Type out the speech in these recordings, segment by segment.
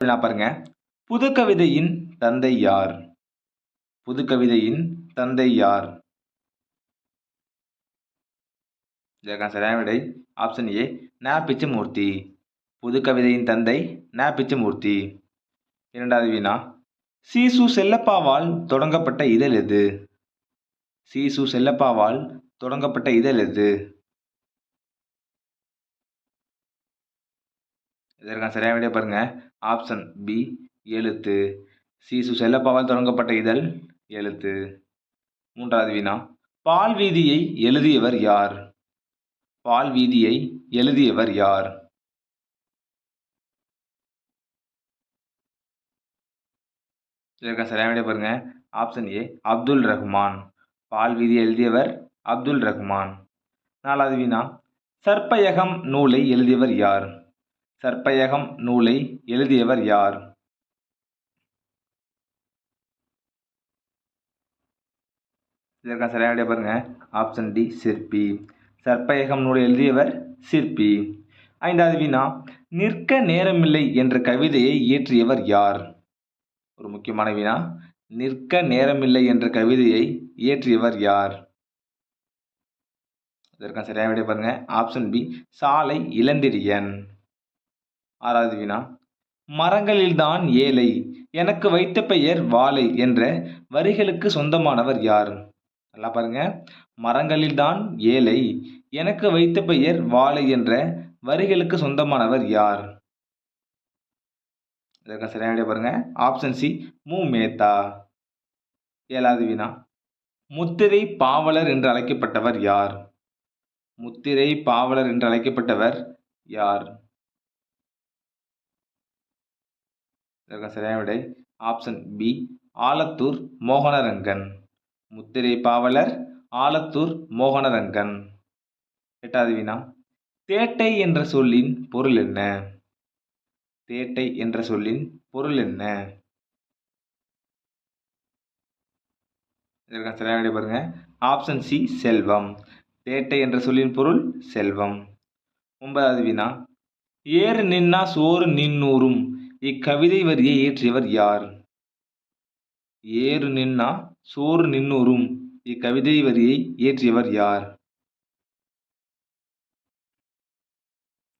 பாருங்க. பாருங்க புதுக்கவிதையின் தந்தை யார்? புதுக்கவிதையின் தந்தை யார்? இதற்கான சரியான விடை ஆப்ஷன் ஏ நா பிச்சமூர்த்தி. புதுக்கவிதையின் தந்தை நா பிச்சமூர்த்தி. இரண்டாவது வினா சீசு செல்லப்பாவால் தொடங்கப்பட்ட இதழ் எது? சீசு செல்லப்பாவால் தொடங்கப்பட்ட இதழ் எது? இதற்கான சரியான விடை பாருங்க. ஆப்ஷன் பி எழுத்து. சீசு செல்லப்பாவால் தொடங்கப்பட்ட இதழ் எழுத்து. மூன்றாவது வினா பால் வீதியை எழுதியவர் யார்? பால் வீதியை எழுதியவர் யார்? இதற்கான சரியான விடை பாருங்க. Option A Abdul Rahman. பால் வீதி எழுதியவர் அப்துல் ரஹ்மான். நாலாவது வினா சர்ப்பயகம் நூலை எழுதியவர் யார்? சர்ப்பயகம் நூலை எழுதியவர் யார்? இதற்கான சரியான பாருங்க. ஆப்ஷன் டி சிற்பி. சர்ப்பயகம் நூலை எழுதியவர் சிற்பி. ஐந்தாவது வினா நிற்க நேரமில்லை என்ற கவிதையை இயற்றியவர் யார்? ஒரு முக்கியமான வினா நிற்க நேரமில்லை என்ற கவிதையை இயற்றியவர் யார்? இதற்கான சரியான விடை பாருங்க. ஆப்ஷன் பி சாலை இளந்திரியன். ஆறாவது வினா மரங்களில்தான் ஏழை எனக்கு வைத்த பெயர் வாழை என்ற வரிகளுக்கு சொந்தமானவர் யார்? நல்லா பாருங்க. மரங்களில்தான் ஏழை எனக்கு வைத்த பெயர் வாழை என்ற வரிகளுக்கு சொந்தமானவர் யார்? இதற்கு சரியான பாருங்க. ஆப்ஷன் சி மு மேத்தா ஏழாவது வினா முத்திரை பாவலர் என்று அழைக்கப்பட்டவர் யார்? முத்திரை பாவலர் என்று அழைக்கப்பட்டவர் யார்? இதற்கான சரியான விடை ஆப்ஷன் பி ஆலத்தூர் மோகனரங்கன். முத்திரை பாவலர் ஆலத்தூர் மோகனரங்கன். எட்டாவது வினா தேட்டை என்ற சொல்லின் பொருள் என்ன? தேட்டை என்ற சொல்லின் பொருள் என்ன? இதற்கான சரியான விடை பாருங்க. ஆப்ஷன் சி செல்வம். தேட்டை என்ற சொல்லின் பொருள் செல்வம். ஒன்பதாவது வினா. ஏறு நின்னா சோறு நின்னூறும். இக்கவிதை வரியை இயற்றியவர் யார்? ஏறு நின்னா சோறு நின்னூரும் இக்கவிதை வரியை இயற்றியவர் யார்?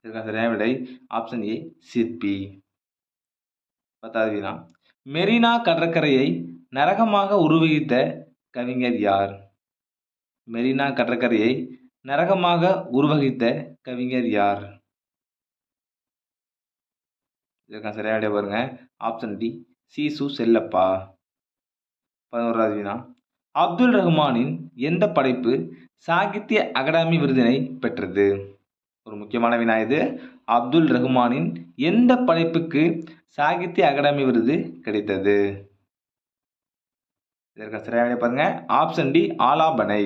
இதற்கான சரியான விடை ஆப்ஷன் ஏ சிற்பி பத்தாவது வினா மெரினா கடற்கரையை நரகமாக உருவகித்த கவிஞர் யார்? மெரினா கடற்கரையை நரகமாக உருவகித்த கவிஞர் யார்? இதற்கான சரியான விடை பாருங்க. ஆப்ஷன் டி சீசு செல்லப்பா. பதினோராவது வினா அப்துல் ரஹ்மானின் எந்த படைப்பு சாகித்ய அகாடமி விருதினை பெற்றது? ஒரு முக்கியமான வினா இது. அப்துல் ரஹ்மானின் எந்த படைப்புக்கு சாகித்ய அகாடமி விருது கிடைத்தது? இதற்கு சரியாக விடை பாருங்க. ஆப்ஷன் டி ஆலாபனை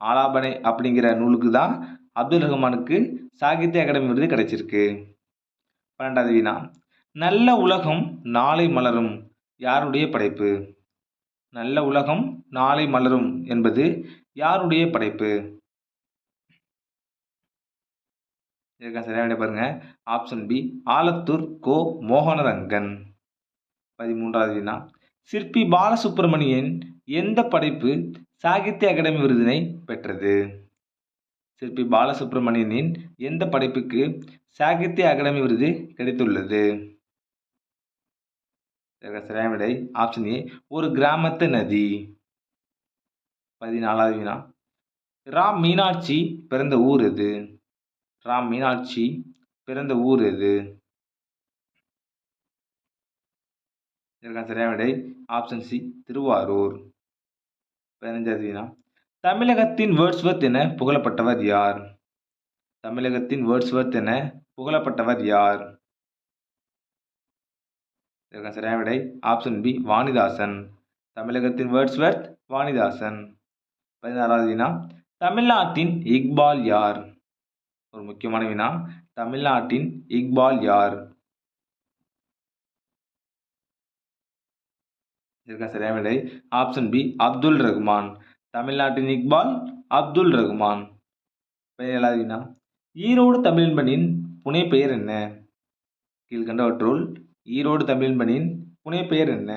ஆலாபனை அப்படிங்கிற நூலுக்கு தான் அப்துல் ரஹ்மானுக்கு சாகித்ய அகாடமி விருது கிடைச்சிருக்கு. பன்னெண்டாவது வினா நல்ல உலகம் நாளை மலரும். யாருடைய படைப்பு? நல்ல உலகம் நாளை மலரும் என்பது யாருடைய படைப்பு? இதற்கான சரியான பாருங்க. Option B Alathur Ko Mohanarangan. பதிமூன்றாவது வினா. சிற்பி பாலசுப்ரமணியன் எந்த படைப்பு சாகித்ய அகாடமி விருதினை பெற்றது? சிற்பி பாலசுப்ரமணியனின் எந்த படைப்புக்கு சாகித்ய அகாடமி விருது கிடைத்துள்ளது? சரியான விடை ஆப்ஷன் ஏ ஒரு கிராமத்து நதி. பதினாலாவது வினா. ராம் மீனாட்சி பிறந்த ஊர் எது? ராம் மீனாட்சி பிறந்த ஊர் எது? இதற்கான சரியான விடை ஆப்ஷன் சி திருவாரூர். பதினஞ்சாவது வினா. தமிழகத்தின் வேர்ட்ஸ்வர்த் என புகழப்பட்டவர் யார்? தமிழகத்தின் வேர்ட்ஸ்வர்த் என புகழப்பட்டவர் யார்? இதற்கான சரியான விடை ஆப்ஷன் பி வாணிதாசன். தமிழகத்தின் வேர்ட்ஸ்வர்த் வாணிதாசன். பதினாறாவது வினா தமிழ்நாட்டின் இக்பால் யார்? ஒரு முக்கியமான வினா தமிழ்நாட்டின் இக்பால் யார்? இதற்கான சரியான விடை ஆப்ஷன் பி அப்துல் ரஹ்மான் தமிழ்நாட்டின் இக்பால் அப்துல் ரஹ்மான் பதினேழாவது வினா ஈரோடு தமிழன்பனின் புனை பெயர் என்ன? கீழ்கண்டவற்றுள் ஈரோடு தமிழின்பனின் புனைப்பெயர் என்ன?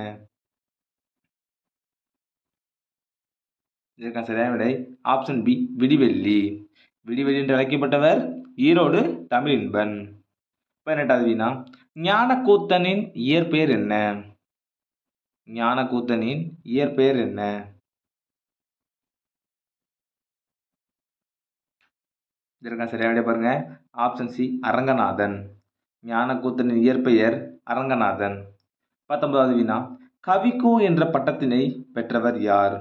இதற்கான சரியான விடை ஆப்ஷன் பி விடிவெள்ளி. விடிவெள்ளி என்று அழைக்கப்பட்டவர் ஈரோடு தமிழின்பன். பதினெட்டாவது வினா ஞானக்கூத்தனின் இயற்பெயர் என்ன? ஞானக்கூத்தனின் இயற்பெயர் என்ன? இதற்கான சரியான விடை பாருங்க. Option C Aranganathan. ஞானக்கூத்தனின் இயற்பெயர் அரங்கநாதன். பத்தொன்பதாவது வினா கவிக்கோ என்ற பட்டத்தினை பெற்றவர் யார்?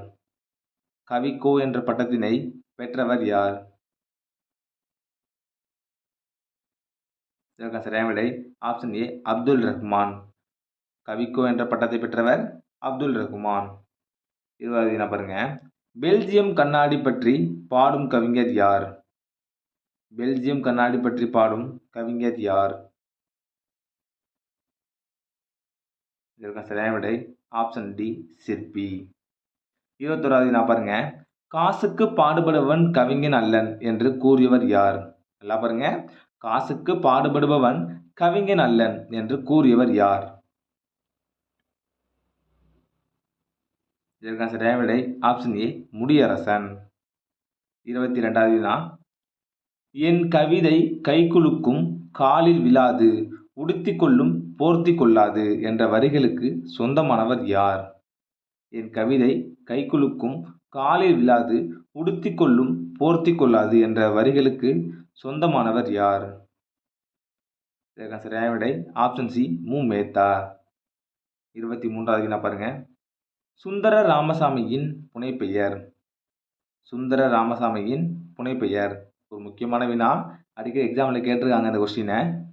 கவிக்கோ என்ற பட்டத்தினை பெற்றவர் யார்? இதற்கான சரியான விடை ஆப்ஷன் ஏ அப்துல் ரஹ்மான். கவிக்கோ என்ற பட்டத்தை பெற்றவர் அப்துல் ரஹ்மான். இருபதாவது வினா பாருங்க. பெல்ஜியம் கண்ணாடி பற்றி பாடும் கவிஞர் யார்? பெல்ஜியம் கண்ணாடி பற்றி பாடும் கவிஞர் யார்? இதற்கான சரியான விடை ஆப்ஷன் டி சிற்பி. இருபத்தோராவது நான் பாருங்க. காசுக்கு பாடுபடுபவன் கவிஞன் அல்லன் என்று கூறியவர் யார்? நல்லா பாருங்க. காசுக்கு பாடுபடுபவன் கவிஞன் அல்லன் என்று கூறியவர் யார்? இதற்கான சரியான விடை ஆப்ஷன் ஏ முடியரசன். இருபத்தி ரெண்டாவது வினா என் கவிதை கைக்குலுக்கும் காலில் விழாது உடுத்தி கொள்ளும் போர்த்தி கொள்ளாது என்ற வரிகளுக்கு சொந்தமானவர் யார்? என் கவிதை கைக்குலுக்கும் காலில் விழாது உடுத்தி கொள்ளும் போர்த்தி கொள்ளாது என்ற வரிகளுக்கு சொந்தமானவர் யார்? சரியான விடை ஆப்ஷன் சி மு. மேத்தா. இருபத்தி மூன்றாவது நான் பாருங்க. சுந்தர ராமசாமியின் புனைப்பெயர். சுந்தர ராமசாமியின் புனைப்பெயர். ஒரு முக்கியமான வினா. அடிக்கடி எக்ஸாமில் கேட்டிருக்காங்க அந்த கொஸ்டினை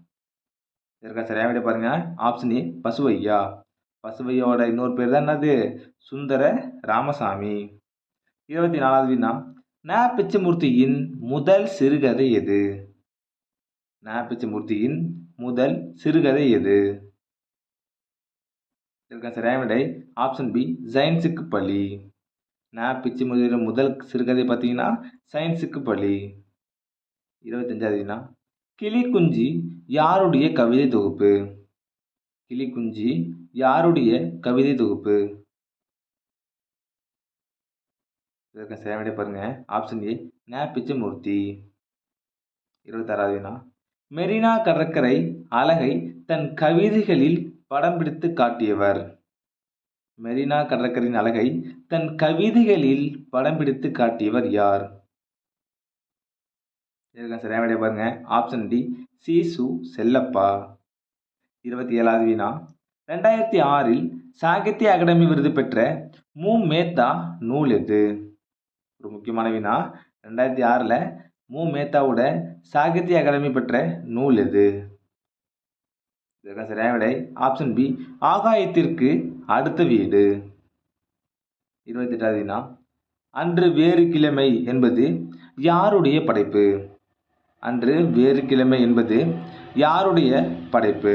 இதற்கான சரியான விட பாருங்கள் ஆப்ஷன் ஏ பசுவையா? பசுவையோட இன்னொரு பேர் தான் என்னது? சுந்தர ராமசாமி. இருபத்தி நாலாவது வினா. ந பிச்சமூர்த்தியின் முதல் சிறுகதை எது? ந பிச்சமூர்த்தியின் முதல் சிறுகதை எது? இதற்கான சரியான விடை. ஆப்ஷன் பி சயின்ஸுக்கு பள்ளி ந பிச்சமூர்த்தியோட முதல் சிறுகதை பார்த்தீங்கன்னா சயின்ஸுக்கு பள்ளி இருபத்தஞ்சாவது வினா. கிளிக்குஞ்சி யாருடைய கவிதை தொகுப்பு? கிளிக்குஞ்சி யாருடைய கவிதை தொகுப்பு? இதற்கு சரியான விடை பாருங்க. ஆப்ஷன் ஏ ந பிச்சமூர்த்தி இருபத்தாறாவது வினா மெரினா கடற்கரை அழகை தன் கவிதைகளில் படம் பிடித்து காட்டியவர். மெரினா கடற்கரையின் அழகை தன் கவிதைகளில் படம் பிடித்து காட்டியவர் யார்? இதற்கான சரியான விடைய பாருங்க. ஆப்ஷன் டி சீசு செல்லப்பா. இருபத்தி ஏழாவது வினா ரெண்டாயிரத்தி ஆறில் சாகித்ய அகாடமி விருது பெற்ற மு. மேத்தா நூல் எது? ஒரு முக்கியமான வினா ரெண்டாயிரத்தி ஆறில் மு. மேத்தாவோட சாகித்ய அகாடமி பெற்ற நூல் எது? இதற்கான சரியான விடை ஆப்ஷன் பி ஆகாயத்திற்கு அடுத்த வீடு. இருபத்தி எட்டாவது வினா அன்று வேறு கிழமை என்பது யாருடைய படைப்பு? அன்று வேறு கிழமை என்பது யாருடைய படைப்பு?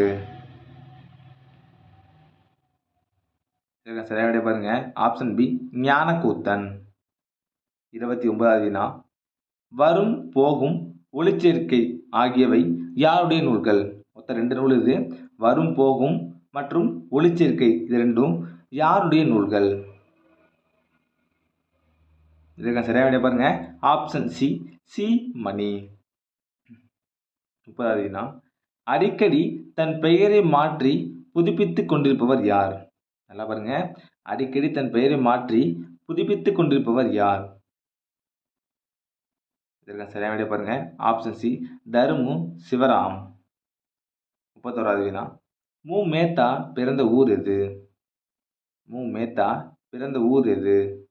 இதற்கான சரியான பாருங்க. Option B Gnanakoothan. இருபத்தி ஒன்பதாவது வினா வரும் போகும் ஒளிச்சேர்க்கை ஆகியவை யாருடைய நூல்கள்? மொத்தம் ரெண்டு நூல் இது. வரும் போகும் மற்றும் ஒளிச்சேர்க்கை இது ரெண்டும் யாருடைய நூல்கள்? இதற்கான சரியாக விட பாருங்க. ஆப்ஷன் சி சி மணி முப்பதாவது வினா அடிக்கடி தன் பெயரை மாற்றி புதுப்பித்து கொண்டிருப்பவர் யார்? நல்லா பாருங்க. அடிக்கடி தன் பெயரை மாற்றி புதுப்பித்து கொண்டிருப்பவர் யார்? இதற்கான சரியான விட பாருங்க. Option C Tharumu Sivaram. முப்பத்தோராவது வினா மு மேத்தா பிறந்த ஊர் எது? மு மேத்தா பிறந்த ஊர் எது?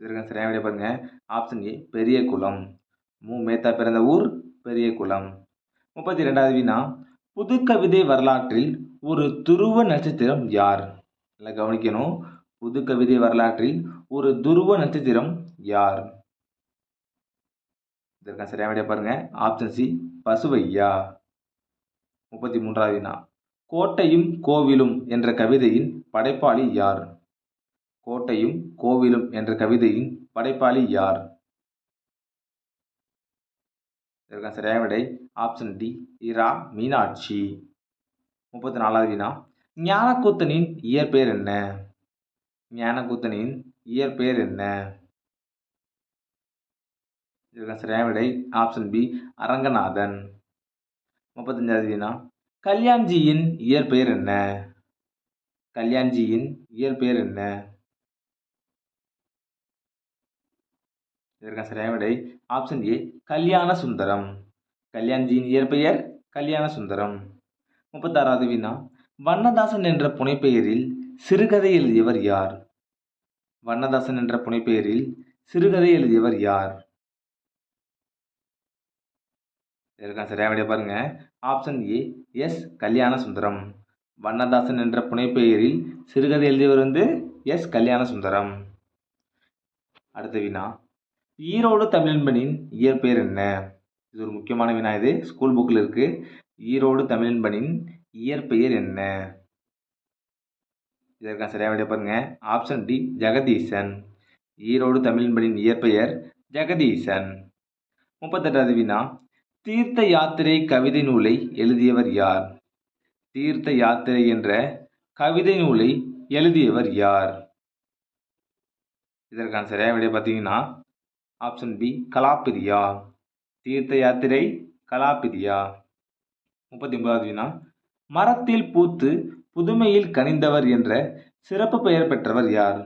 இதற்கான சரியான விடை பாருங்கள் ஆப்ஷன் ஏ பெரிய குளம். மு மேத்தா பிறந்த ஊர் பெரிய குளம். முப்பத்தி ரெண்டாவது வினா புது கவிதை வரலாற்றில் ஒரு துருவ நட்சத்திரம் யார்? நல்லா கவனிக்கணும். புது கவிதை வரலாற்றில் ஒரு துருவ நட்சத்திரம் யார்? இதற்கான சரியான விட பாருங்க. Option C Pasuvaiya? முப்பத்தி மூன்றாவது வினா கோட்டையும் கோவிலும் என்ற கவிதையின் படைப்பாளி யார்? கோட்டையும் கோவிலும் என்ற கவிதையின் படைப்பாளி யார்? இதற்கான சரியான விடை ஆப்ஷன் டி இரா மீனாட்சி. முப்பத்தி நாலாவது வினா. ஞானக்கூத்தனின் இயற்பெயர் என்ன? ஞானக்கூத்தனின் இயற்பெயர் என்ன? இதற்கான சரியான விடை ஆப்ஷன் பி அரங்கநாதன். முப்பத்தஞ்சாவது வினா. கல்யாண்ஜியின் இயற்பெயர் என்ன? கல்யாண்ஜியின் இயற்பெயர் என்ன? இதற்கான சரியான விடை ஆப்ஷன் ஏ கல்யாண சுந்தரம். கல்யாண்ஜியின் இயற்பெயர் கல்யாண சுந்தரம். முப்பத்தாறாவது வினா. வண்ணதாசன் என்ற புனைப்பெயரில் சிறுகதை எழுதியவர் யார்? வண்ணதாசன் என்ற புனைப்பெயரில் சிறுகதை எழுதியவர் யார்? இதற்கான சரியான விடை பாருங்க. Option A S Kalyana Sundaram. Vannadasan என்ற புனைப்பெயரில் சிறுகதை எழுதியவர் வந்து எஸ் கல்யாண சுந்தரம். அடுத்த வினா. ஈரோடு தமிழன்பனின் இயற்பெயர் என்ன? இது ஒரு முக்கியமான வினா இது. ஸ்கூல் புக்கில் இருக்கு. ஈரோடு தமிழன்பனின் இயற்பெயர் என்ன? இதற்கான சரியாக விட பாருங்க. Option D Jagadeesan. ஈரோடு தமிழன்பனின் இயற்பெயர் ஜெகதீசன். முப்பத்தெட்டாவது வினா. தீர்த்த யாத்திரை கவிதை நூலை எழுதியவர் யார்? தீர்த்த யாத்திரை என்ற கவிதை நூலை எழுதியவர் யார்? இதற்கான சரியான விடை பார்த்தீங்கன்னா ஆப்ஷன் பி கலாப்பிரியா தீர்த்த யாத்திரை கலாப்பிரியா முப்பத்தி ஒன்பதாவது வினா. மரத்தில் பூத்து புதுமையில் கனிந்தவர் என்ற சிறப்பு பெயர் பெற்றவர் யார்?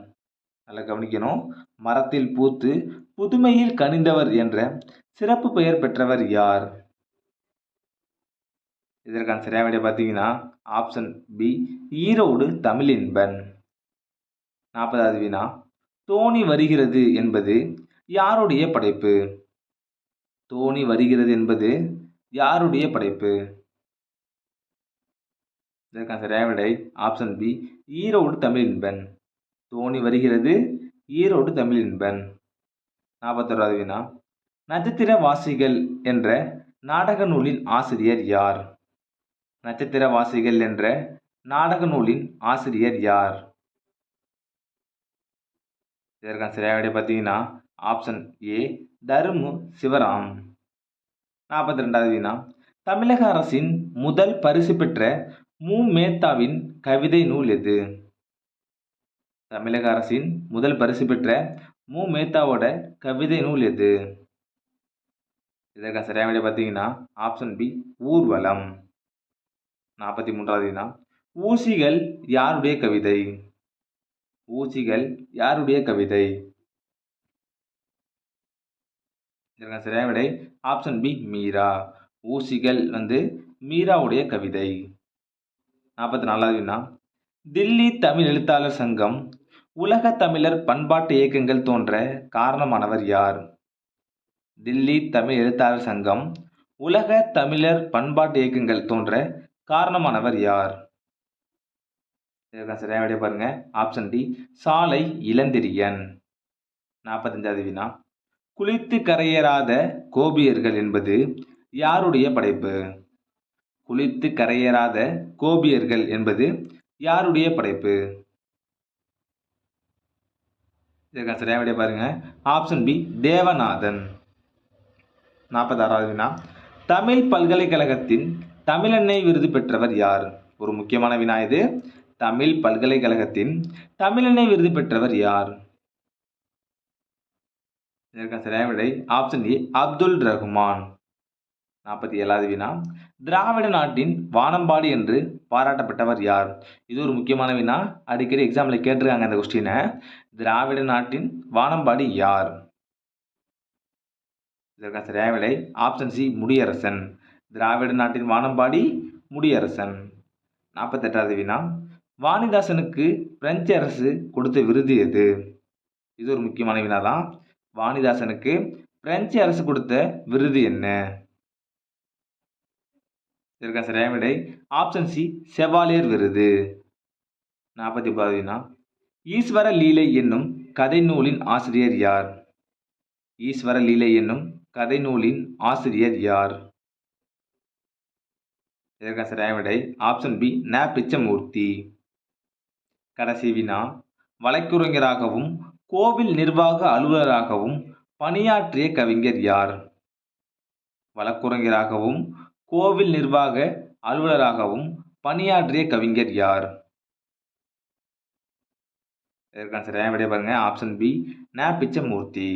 நல்லா கவனிக்கணும். மரத்தில் பூத்து புதுமையில் கனிந்தவர் என்ற சிறப்பு பெயர் பெற்றவர் யார்? இதற்கான சரியாக விட பார்த்தீங்கன்னா ஆப்ஷன் பி ஈரோடு தமிழின்பன். நாற்பதாவது வினா. தோணி வருகிறது என்பது யாருடைய படைப்பு? தோணி வருகிறது என்பது யாருடைய படைப்பு? இதற்கான சரியான விடை ஆப்ஷன் பி ஈரோடு தமிழ் இன்பன் தோணி வருகிறது ஈரோடு தமிழ் இன்பன் நாற்பத்தோராவது வினா நட்சத்திர வாசிகள் என்ற நாடக நூலின் ஆசிரியர் யார்? நட்சத்திர வாசிகள் என்ற நாடக நூலின் ஆசிரியர் யார்? இதற்கான சரியான விடை பார்த்தீங்கன்னா ஆப்ஷன் ஏ தருமு சிவராம். நாற்பத்தி ரெண்டாவது வினா. தமிழக அரசின் முதல் பரிசு பெற்ற மு. மேத்தாவின் கவிதை நூல் எது? தமிழக அரசின் முதல் பரிசு பெற்ற மு. மேத்தாவோட கவிதை நூல் எது? இதற்கான சரியான விட பார்த்தீங்கன்னா ஆப்ஷன் பி ஊர்வலம். நாற்பத்தி மூன்றாவது வினா. ஊசிகள் யாருடைய கவிதை? ஊசிகள் யாருடைய கவிதை? இதற்கான சரியான விடை. Option B Meera. ஊசிகள் வந்து மீராவுடைய கவிதை. நாற்பத்தி நாலாவது வினா. தில்லி தமிழ் எழுத்தாளர் சங்கம் உலக தமிழர் பண்பாட்டு இயக்கங்கள் தோன்ற காரணமானவர் யார்? தில்லி தமிழ் எழுத்தாளர் சங்கம் உலக தமிழர் பண்பாட்டு இயக்கங்கள் தோன்ற காரணமானவர் யார்? இதற்கான சரியான விடைய பாருங்க. ஆப்ஷன் டி சாலை இளந்திரியன். நாற்பத்தஞ்சாவது வினா. குளித்து கரையேறாத கோபியர்கள் என்பது யாருடைய படைப்பு? குளித்து கரையேறாத கோபியர்கள் என்பது யாருடைய படைப்பு? இதற்கான சரியான விடைய பாருங்க. Option B Devanathan. நாற்பத்தாறாவது வினா. தமிழ் பல்கலைக்கழகத்தின் தமிழெண்ணெய் விருது பெற்றவர் யார்? ஒரு முக்கியமான வினா இது. தமிழ் பல்கலைக்கழகத்தின் தமிழெண்ணெய் விருது பெற்றவர் யார்? இதற்கான சரியான விடை ஆப்ஷன் ஏ அப்துல் ரஹ்மான். நாற்பத்தி ஏழாவது வினா. திராவிட நாட்டின் வானம்பாடி என்று பாராட்டப்பட்டவர் யார்? இது ஒரு முக்கியமான வினா. அடிக்கடி எக்ஸாமில் கேட்டிருக்காங்க அந்த கொஸ்டினை திராவிட நாட்டின் வானம்பாடி யார்? இதற்கான சரியான விடை ஆப்ஷன் சி முடியரசன். திராவிட நாட்டின் வானம்பாடி முடியரசன். நாற்பத்தெட்டாவது வினா. வாணிதாசனுக்கு பிரெஞ்சு அரசு கொடுத்த விருது எது? இது ஒரு முக்கியமான வினா தான் வாணிதாசனுக்கு பிரெஞ்சு அரசு கொடுத்த விருது என்ன? இதற்கான சரியான விடை? ஆப்ஷன் சி செவாலியர் விருது. நாற்பத்தி பாதினா ஈஸ்வர லீலை என்னும் கதை நூலின் ஆசிரியர் யார்? ஈஸ்வர லீலை என்னும் கதை நூலின் ஆசிரியர் யார்? இதற்கான சரியான விடை? ஆப்ஷன் பி ந பிச்சமூர்த்தி. கடைசி வினா. வழக்குரைஞராகவும் கோவில் நிர்வாக அலுவலராகவும் பணியாற்றிய கவிஞர் யார்? வழக்குரைஞராகவும் கோவில் நிர்வாக அலுவலராகவும் பணியாற்றிய கவிஞர் யார்? இதற்கான சரியான விடைய பாருங்க ஆப்ஷன் பி ந பிச்சமூர்த்தி